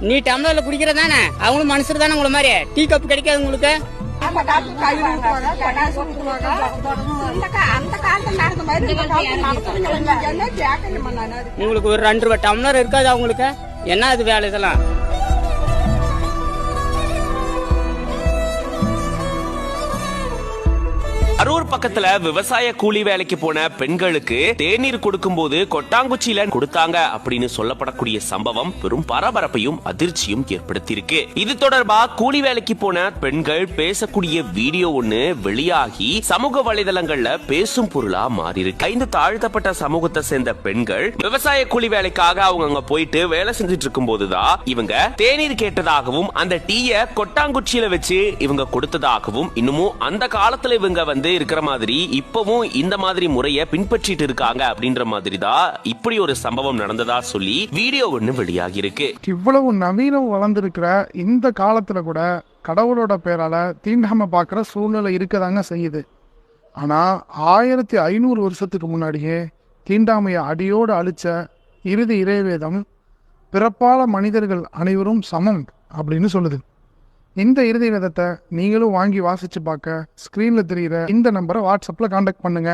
நீ டம்ளர்ல குடிக்கிறதானே அவங்களும் மனுஷர் தானே உங்களை மாதிரி? டீ கப் கிடைக்காது உங்களுக்கு? உங்களுக்கு ஒரு ரெண்டு ரூபாய் டம்ளர் இருக்காது அவங்களுக்கு என்ன அது வேலை இதெல்லாம்? அரூர் பக்கத்துல விவசாய கூலி வேலைக்கு போன பெண்களுக்கு தேநீர் கொடுக்கும் போது கொட்டாங்குச்சியில கொடுத்தாங்க அப்படின்னு சொல்லப்படக்கூடிய சம்பவம் பெரும் பரபரப்பையும் அதிர்ச்சியும் ஏற்படுத்தியிருக்கு. இது தொடர்பா கூலி வேலைக்கு போன பெண்கள் பேசக்கூடிய வீடியோ ஒண்ணு வெளியாகி சமூக வலைதளங்கள்ல பேசும் பொருளா மாறி இருக்கு ஐந்து தாழ்த்தப்பட்ட சமூகத்தை சேர்ந்த பெண்கள் விவசாய கூலி வேலைக்காக அவங்க அங்க போயிட்டு வேலை செஞ்சுட்டு இருக்கும் போதுதான் இவங்க தேநீர் கேட்டதாகவும் அந்த டீய கொட்டாங்குச்சியில வச்சு இவங்க கொடுத்ததாகவும் இன்னமும் அந்த காலத்துல இவங்க வந்து இருக்கிற மாதிரி இப்பவும் இந்த மாதிரி முறைய பின்பற்றிட்டு இருக்காங்க அப்படின்ற மாதிரி தான் இப்படி ஒரு சம்பவம் நடந்ததா சொல்லி வீடியோ ஒண்ணு வெளியாகி இருக்கு இவ்வளவு நவீனம் வளர்ந்துருக்கிற இந்த காலத்துல கூட கடவுளோட பேரால தீண்டாம பார்க்குற சூழ்நிலை இருக்கதாங்க செய்யுது. ஆனா ஆயிரத்தி ஐநூறு வருஷத்துக்கு முன்னாடியே தீண்டாமையை அடியோடு அழிச்ச இறுதி இறைவேதம் பிறப்பால மனிதர்கள் அனைவரும் சமம் அப்படின்னு சொல்லுது. இந்த இறுதி விதத்தை நீங்களும் வாங்கி வாசிச்சு பார்க்க ஸ்க்ரீனில் தெரியிற இந்த நம்பரை வாட்ஸ்அப்ல காண்டாக்ட் பண்ணுங்க.